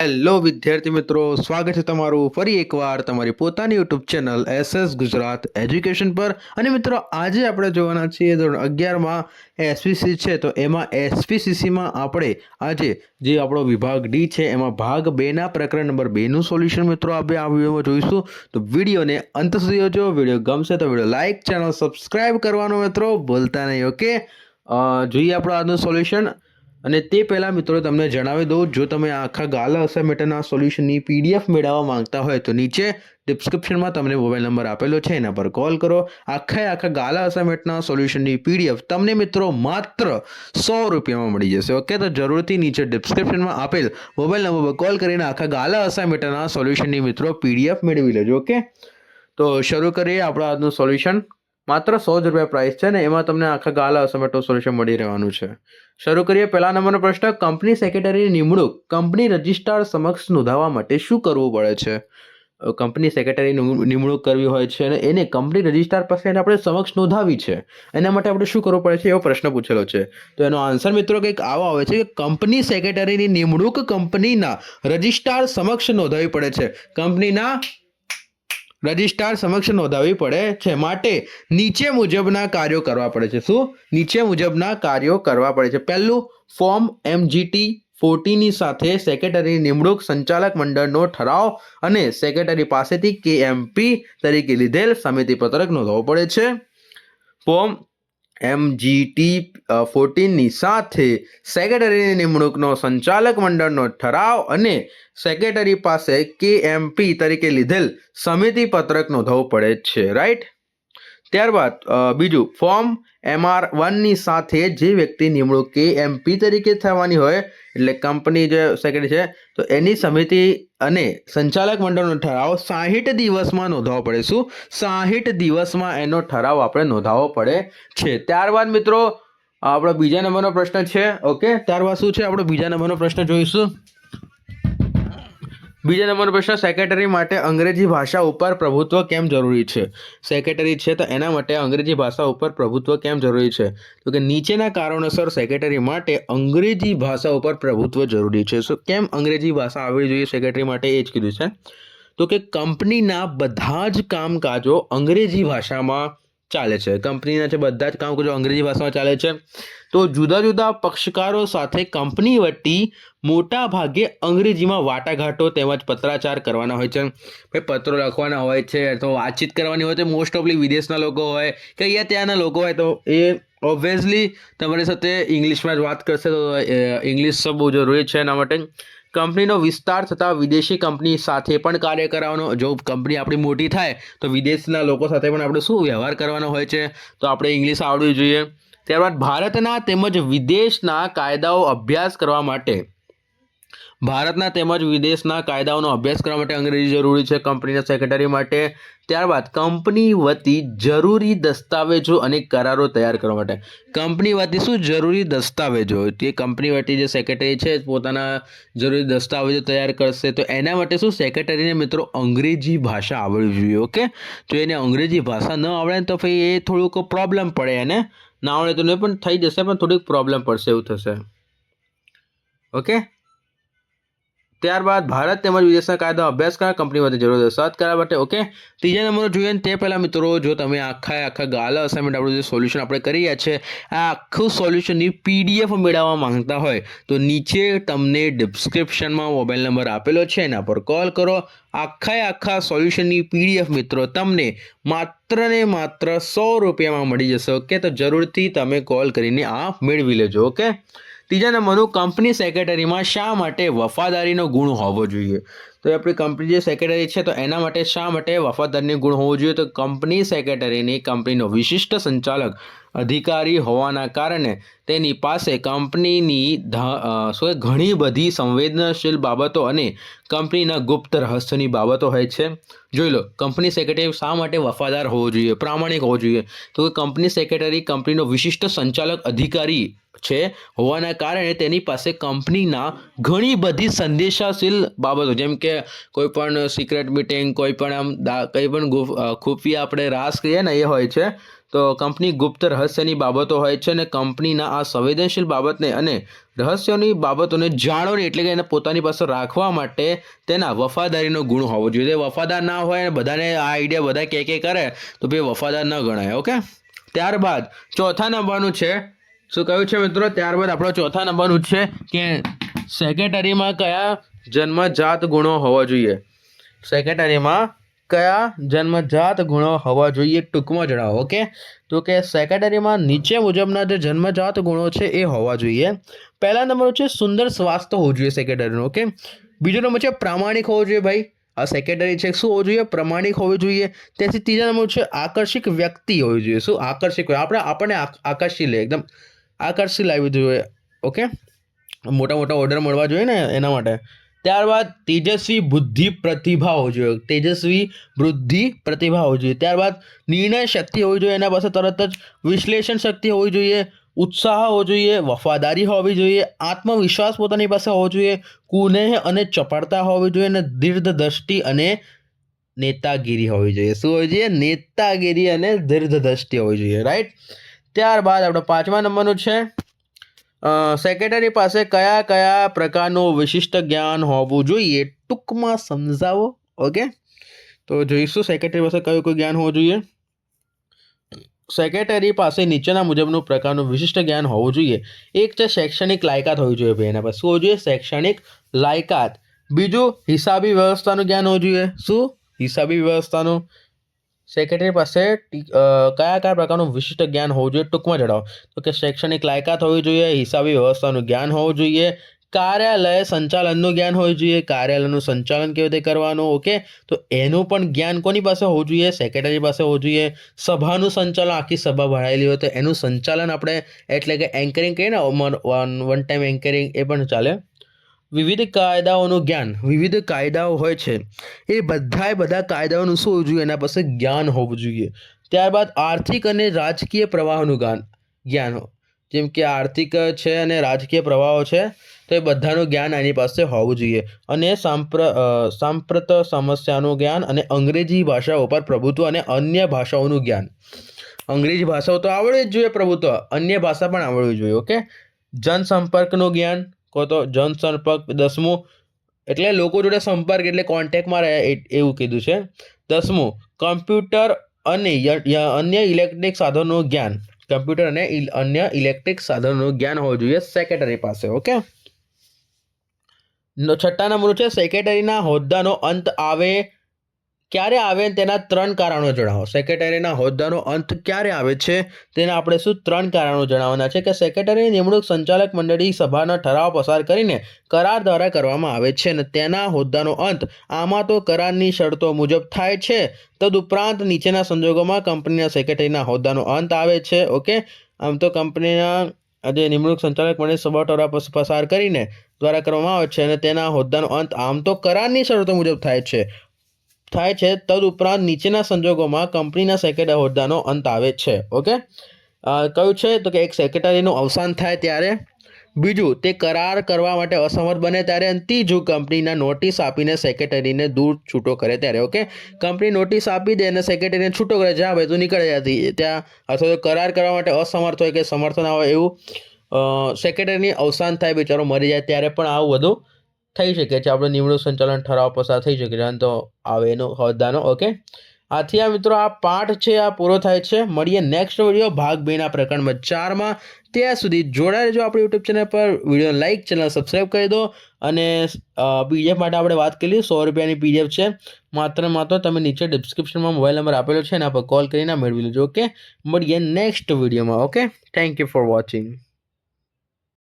Hello વિદ્યાર્થી મિત્રો. સ્વાગત છે તમારું ફરી એકવાર તમારી પોતાની YouTube channel SS Gujarat education પર. અને મિત્રો, આજે આપણે જોવાના છીએ ધોરણ અગિયારમાં એસપીસી છે. તો એમાં એસપીસીસીમાં આપણે આજે જે આપણો વિભાગ ડી છે, એમાં ભાગ બેના પ્રકરણ નંબર બેનું સોલ્યુશન મિત્રો આપણે આ વિડીયોમાં જોઈશું. તો વિડીયોને અંત સુધી જોજો. વીડિયો ગમશે તો વીડિયો લાઇક ચેનલ સબસ્ક્રાઇબ કરવાનો મિત્રો. ભૂલતા નહીં ઓકે જોઈએ આપણો આજનું સોલ્યુશન અને તે પહેલાં મિત્રો તમને જણાવી દઉં, જો તમે આખા ગાલા અસાઇમેન્ટના સોલ્યુશનની પીડીએફ મેળવવા માંગતા હોય તો નીચે ડિસ્ક્રિપ્શનમાં તમને મોબાઈલ નંબર આપેલો છે, એના પર કોલ કરો. આખા આખા ગાલા અસાઇમેન્ટના સોલ્યુશનની પીડીએફ તમને મિત્રો માત્ર સો રૂપિયામાં મળી જશે. ઓકે, તો જરૂરથી નીચે ડિસ્ક્રિપ્શનમાં આપેલ મોબાઈલ નંબર પર કોલ કરીને આખા ગાલા અસાઇમેન્ટના સોલ્યુશનની મિત્રો પીડીએફ મેળવી લેજો. ઓકે, તો શરૂ કરીએ આપણો આજનું સોલ્યુશન. માત્ર સો જ રૂપિયા પ્રાઇસ છે ને એમાં તમને આખા ગાલા અસમેટો સોલ્યુશન મળી રહેવાનું છે. શરૂ કરીએ પહેલા નંબરનો પ્રશ્ન કંપની સેક્રેટરીની નિમણૂક કંપની રજિસ્ટ્રાર સમક્ષ નોંધાવવા માટે શું કરવું પડે છે? કંપની સેક્રેટરીની નિમણૂક કરવી હોય છે અને એને કંપની રજિસ્ટ્રાર પાસે એને આપણે સમક્ષ નોંધાવી છે. એના માટે આપણે શું કરવું પડે છે એવો પ્રશ્ન પૂછેલો છે. તો એનો આન્સર મિત્રો કંઈક આવો આવે છે કે કંપની સેક્રેટરીની નિમણૂક કંપનીના રજિસ્ટ્રાર સમક્ષ નોંધાવી પડે છે. કંપનીના રજિસ્ટ્રાર સમક્ષ નોંધાવવી પડે છે. માટે નીચે મુજબના કાર્યો કરવા પડે છે. શું? નીચે મુજબના કાર્યો કરવા પડે છે. પહેલું, ફોર્મ એમજીટી ફોર્ટીની સાથે સેક્રેટરી નિમણૂક સંચાલક મંડળનો ઠરાવ અને સેક્રેટરી પાસેથી કેએમપી તરીકે લીધેલ સમિતિ પત્રક નોંધવો પડે છે. ફોર્મ એમજીટી ફોર્ટીનની સાથે સેક્રેટરીની નિમણૂકનો સંચાલક મંડળનો ઠરાવ અને સેક્રેટરી પાસે કેએમપી તરીકે લીધેલ સમિતિ પત્રક નોંધવું પડે છે રાઈટ ત્યારબાદ બીજું, ફોર્મ એમઆર વનની સાથે જે વ્યક્તિ નિમણૂક કે એમપી તરીકે થવાની હોય, એટલે કંપની જે સેક્રેટરી છે, તો એની સમિતિ અને સંચાલક મંડળનો ઠરાવ સાહીઠ દિવસમાં નોંધાવો પડે. શું? સાહીઠ દિવસમાં એનો ઠરાવ આપણે નોંધાવવો પડે છે. ત્યારબાદ મિત્રો, આપણો બીજા નંબરનો પ્રશ્ન છે, ઓકે? ત્યારબાદ શું છે? આપણો બીજા નંબરનો પ્રશ્ન જોઈશું. બીજા નંબરનો પ્રશ્ન સેક્રેટરી માટે અંગ્રેજી ભાષા ઉપર પ્રભુત્વ કેમ જરૂરી છે? સેક્રેટરી છે તો એના માટે અંગ્રેજી ભાષા ઉપર પ્રભુત્વ કેમ જરૂરી છે? તો કે નીચેના કારણોસર સેક્રેટરી માટે અંગ્રેજી ભાષા ઉપર પ્રભુત્વ જરૂરી છે. સો કેમ અંગ્રેજી ભાષા આવવી જોઈએ સેક્રેટરી માટે? એ જ કીધું છે. તો કે કંપનીના બધા જ કામકાજો અંગ્રેજી ભાષામાં ચાલે છે. કંપનીના છે બધા જ કામકાજો અંગ્રેજી ભાષામાં ચાલે છે, તો જુદા જુદા પક્ષકારો સાથે કંપની વતી મોટા ભાગે અંગ્રેજીમાં વાટાઘાટો તેમજ પત્રાચાર કરવાના હોય છે. ભાઈ, પત્રો લખવાના હોય છે, તો વાતચીત કરવાની હોય તો મોસ્ટ ઓફલી વિદેશના લોકો હોય કે અહીંયા ત્યાંના લોકો હોય, તો એ ઓબ્વિયસલી તમારી સાથે ઇંગ્લિશમાં જ વાત કરશે, તો ઇંગ્લિશ બહુ જરૂરી છે એના માટે. કંપનીનો વિસ્તાર થતાં વિદેશી કંપની સાથે પણ કાર્ય કરાવવાનો જો કંપની આપણી મોટી થાય, તો વિદેશના લોકો સાથે પણ આપણે શું વ્યવહાર કરવાનો હોય છે? તો આપણે ઇંગ્લિશ આવડવી જોઈએ. ત્યારબાદ ભારતના તેમજ વિદેશના કાયદાઓ અભ્યાસ કરવા માટે ભારતના તેમજ વિદેશના કાયદાઓનો અભ્યાસ કરવા માટે અંગ્રેજી જરૂરી છે, કંપનીના સેક્રેટરી માટે. ત્યારબાદ કંપની વતી જરૂરી દસ્તાવેજો અને કરારો તૈયાર કરવા માટે. કંપની વતી શું જરૂરી દસ્તાવેજો? તે કંપની વતી જે સેક્રેટરી છે, પોતાના જરૂરી દસ્તાવેજો તૈયાર કરશે. તો એના માટે શું સેક્રેટરીને મિત્રો અંગ્રેજી ભાષા આવડવી જોઈએ ઓકે? તો એને અંગ્રેજી ભાષા ન આવડે તો પછી એ થોડુંક પ્રોબ્લેમ પડે એને. ના આવડે તો નહીં, પણ થઈ જશે, પણ થોડીક પ્રોબ્લેમ પડશે એવું થશે. ઓકે? ત્યારબાદ ભારત તેમજ વિદેશના કાયદા અભ્યાસ કરવા કંપની માટે જરૂર દસ્તાવેજ કરવા માટે, ઓકે? ત્રીજા નંબર જોઈએ ને તે પહેલાં મિત્રો, જો તમે આખા આખા ગાલા અસાઇનમેન્ટ આપણું જે સોલ્યુશન આપણે કરી રહ્યા છે, આ આખું સોલ્યુશનની પીડીએફ મેળવવા માંગતા હોય, તો નીચે તમને ડિસ્ક્રિપ્શનમાં મોબાઈલ નંબર આપેલો છે, એના પર કોલ કરો. આખા આખા સોલ્યુશનની પીડીએફ મિત્રો, તમને માત્ર ને માત્ર સો રૂપિયામાં મળી જશે, ઓકે? તો જરૂરથી તમે કોલ કરીને આ મેળવી લેજો, ઓકે? ત્રીજા નંબરનું કંપની સેક્રેટરીમાં શા માટે વફાદારીનો ગુણ હોવો જોઈએ? તો એ આપણી કંપની જે સેક્રેટરી છે, તો એના માટે શા માટે વફાદારની ગુણ હોવો જોઈએ? તો કંપની સેક્રેટરીની કંપનીનો વિશિષ્ટ સંચાલક અધિકારી હોવાના કારણે તેની પાસે કંપનીની ઘણી બધી સંવેદનશીલ બાબતો અને કંપનીના ગુપ્ત રહસ્યની બાબતો હોય છે. જોઈ લો કંપની સેક્રેટરી શા માટે વફાદાર હોવો જોઈએ? પ્રામાણિક હોવો જોઈએ. તો કંપની સેક્રેટરી કંપનીનો વિશિષ્ટ સંચાલક અધિકારી છે હોવાના કારણે તેની પાસે કંપનીના ઘણી બધી સંદેશાશીલ બાબતો, જેમ કે કોઈ પણ સિક્રેટ મિટિંગ કોઈ પણ આમ કંઈ પણ ખુફિયા આપણે રાસ કહીએ ને એ હોય છે, તો કંપની ગુપ્ત રહસ્યની બાબતો હોય છે અને કંપનીના આ સંવેદનશીલ બાબતને અને રહસ્યોની બાબતોને જાણવાની એટલે કે એને પોતાની પાસે રાખવા માટે તેના વફાદારીનો ગુણ હોવો જોઈએ. વફાદાર ના હોય અને બધાને આ આઈડિયા બધા કે કે કરે, તો ભાઈ વફાદાર ન ગણાય ઓકે ત્યારબાદ ચોથા નંબરનું છે, શું કહ્યું છે મિત્રો? ત્યારબાદ આપણો ચોથા નંબરનું છે કે સેક્રેટરીમાં કયા જન્મજાત ગુણો હોવા જોઈએ. સેક્રેટરીમાં કયા જન્મજાત ગુણો હોવા જોઈએ ટૂંકમાં જણાવો, ઓકે? તો કે સેક્રેટરીમાં નીચે મુજબના જે જન્મજાત ગુણો છે એ હોવા જોઈએ. પહેલા નંબર છે સુંદર સ્વાસ્થ્ય હોવું જોઈએ સેક્રેટરીનું ઓકે? બીજો નંબર છે પ્રામાણિક હોવો જોઈએ ભાઈ. આ સેક્રેટરી છે શું હોવું જોઈએ? પ્રમાણિક હોવું જોઈએ. તેથી ત્રીજા નંબર છે આકર્ષિક વ્યક્તિ હોવી જોઈએ. શું આકર્ષિક હોય? આપણે આપણને આકર્ષી લે એકદમ આકર્ષી લાવવી જોઈએ, ઓકે? મોટા મોટા ઓર્ડર મળવા જોઈએ ને એના માટે. ત્યારબાદ તેજસ્વી બુદ્ધિ પ્રતિભા હોવી જોઈએ. તેજસ્વી બુદ્ધિ પ્રતિભા હોવી જોઈએ. ત્યારબાદ નિર્ણય શક્તિ હોવી જોઈએ. એના પાસે તરત જ વિશ્લેષણ શક્તિ હોવી જોઈએ. ઉત્સાહ હોવો જોઈએ. વફાદારી હોવી જોઈએ. આત્મવિશ્વાસ પોતાની પાસે હોવો જોઈએ. કુનેહ અને ચપળતા હોવી જોઈએ અને દીર્ઘદ્રષ્ટિ અને નેતાગીરી હોવી જોઈએ. શું હોવી જોઈએ? નેતાગીરી અને દીર્ઘદ્રષ્ટિ હોવી જોઈએ. રાઈટ? ત્યારબાદ આપણો પાંચમા નંબરનું છે. સેક્રેટરી પાસે કયા કયા પ્રકારનું વિશિષ્ટ જ્ઞાન હોવું જોઈએ ટૂંકમાં સમજાવો ઓકે તો જોઈશું સેક્રેટરી પાસે કયું કયું જ્ઞાન હોવું જોઈએ. સેક્રેટરી પાસે નીચેના મુજબનું પ્રકારનું વિશિષ્ટ જ્ઞાન હોવું જોઈએ. એક છે શૈક્ષણિક લાયકાત હોવી જોઈએ ભાઈ, એના પાસે શું હોવું જોઈએ? શૈક્ષણિક લાયકાત. બીજું હિસાબી વ્યવસ્થાનું જ્ઞાન હોવું જોઈએ. શું? હિસાબી વ્યવસ્થાનું. સેક્રેટરી પાસે કયા કયા પ્રકારનું વિશિષ્ટ જ્ઞાન હોવું જોઈએ ટૂંકમાં જણાવો. તો કે શૈક્ષણિક લાયકાત હોવી જોઈએ, હિસાબી વ્યવસ્થાનું જ્ઞાન હોવું જોઈએ, કાર્યાલય સંચાલનનું જ્ઞાન હોવું જોઈએ, કાર્યાલયનું સંચાલન કેવી રીતે કરવાનું, ઓકે? તો એનું પણ જ્ઞાન કોની પાસે હોવું જોઈએ? સેક્રેટરી પાસે હોવું જોઈએ, સભાનું સંચાલન, આખી સભા ભરાયેલી હોય તો એનું સંચાલન આપણે એટલે કે એન્કરિંગ કહીએ ને વન વન ટાઈમ એન્કરિંગ એ પણ ચાલે. વિવિધ કાયદાઓનું જ્ઞાન, વિવિધ કાયદાઓ હોય છે. એ બધાએ બધા કાયદાઓનું શું હોવું જોઈએ? એના પાસે જ્ઞાન હોવું જોઈએ. ત્યારબાદ આર્થિક અને રાજકીય પ્રવાહનું જ્ઞાન જ્ઞાન જેમ કે આર્થિક છે અને રાજકીય પ્રવાહો છે, તો એ બધાનું જ્ઞાન એની પાસે હોવું જોઈએ. અને સાંપ્ર સાંપ્રત સમસ્યાનું જ્ઞાન અને અંગ્રેજી ભાષા ઉપર પ્રભુત્વ અને અન્ય ભાષાઓનું જ્ઞાન. અંગ્રેજી ભાષાઓ તો આવડવી જ જોઈએ પ્રભુત્વ, અન્ય ભાષા પણ આવડવી જોઈએ, ઓકે? જનસંપર્કનું જ્ઞાન કહો તો જનસંપર્ક દસમું. એટલે લોકો જોડે સંપર્ક, એટલે કોન્ટેક્ટમાં રહે એવું કીધું છે. દસમું કમ્પ્યુટર અને અન્ય ઇલેક્ટ્રિક સાધનોનું જ્ઞાન. કમ્પ્યુટર અને અન્ય ઇલેક્ટ્રિક સાધનોનું જ્ઞાન હોવું જોઈએ સેક્રેટરી પાસે ઓકે છઠ્ઠા નંબરનું છે સેક્રેટરીના હોદ્દાનો અંત આવે ક્યારે આવે તેના ત્રણ કારણો જણાવો. સેક્રેટરીના હોદ્દાનો અંત ક્યારે આવે છે તેના આપણે શું ત્રણ કારણો જણાવવાના છે કે સેક્રેટરીની નિમણૂક સંચાલક મંડળી સભાના ઠરાવ પસાર કરીને કરાર દ્વારા કરવામાં આવે છે અને તેના હોદ્દાનો અંત આમાં તો કરારની શરતો મુજબ થાય છે. તદુપરાંત નીચેના સંજોગોમાં કંપનીના સેક્રેટરીના હોદ્દાનો અંત આવે છે. ઓકે? આમ તો કંપનીના જે નિમણૂક સંચાલક મંડળી સભા ઠરાવ પસાર કરીને દ્વારા કરવામાં આવે છે અને તેના હોદ્દાનો અંત આમ તો કરારની શરતો મુજબ થાય છે. થાય છે, તદુપરાંત નીચેના સંજોગોમાં કંપનીના સેક્રેટરી હોદ્દાનો અંત આવે છે, ઓકે? કયું છે, તો કે એક સેક્રેટરીનું અવસાન થાય ત્યારે. બીજું, તે કરાર કરવા માટે અસમર્થ બને ત્યારે અને ત્રીજું, કંપનીના નોટિસ આપીને સેક્રેટરીને દૂર છૂટો કરે ત્યારે, ઓકે? કંપની નોટિસ આપી દે અને સેક્રેટરીને છૂટો કરે જ્યાં ભાઈ તું નીકળે ત્યાંથી, ત્યાં અથવા તો કરાર કરવા માટે અસમર્થ હોય કે સમર્થન હોય એવું સેક્રેટરીની અવસાન થાય, બિચારો મરી જાય ત્યારે પણ આવું બધું થઈ શકે છે. આપણે નિમણૂક સંચાલન, ઠરાવ પસાર થઈ શકે છે. તો આવે એનો હોદ્દાનો ઓકે આથી આ મિત્રો, આ પાઠ છે, આ પૂરો થાય છે. મળીએ નેક્સ્ટ વીડિયો ભાગ બેના પ્રકરણમાં ચારમાં ત્યાં સુધી જોડાઈ રહેજો આપણી યુટ્યુબ ચેનલ પર. વીડિયો લાઇક ચેનલ સબસ્ક્રાઈબ કરી દો. અને પીડીએફ માટે આપણે વાત કરી સો રૂપિયાની પીડીએફ છે. માત્ર માત્ર તમે નીચે ડિસ્ક્રિપ્શનમાં મોબાઈલ નંબર આપેલો છે. એના પર કોલ કરીને મેળવી લેજો ઓકે મળીએ નેક્સ્ટ વિડીયોમાં okay thank you for watching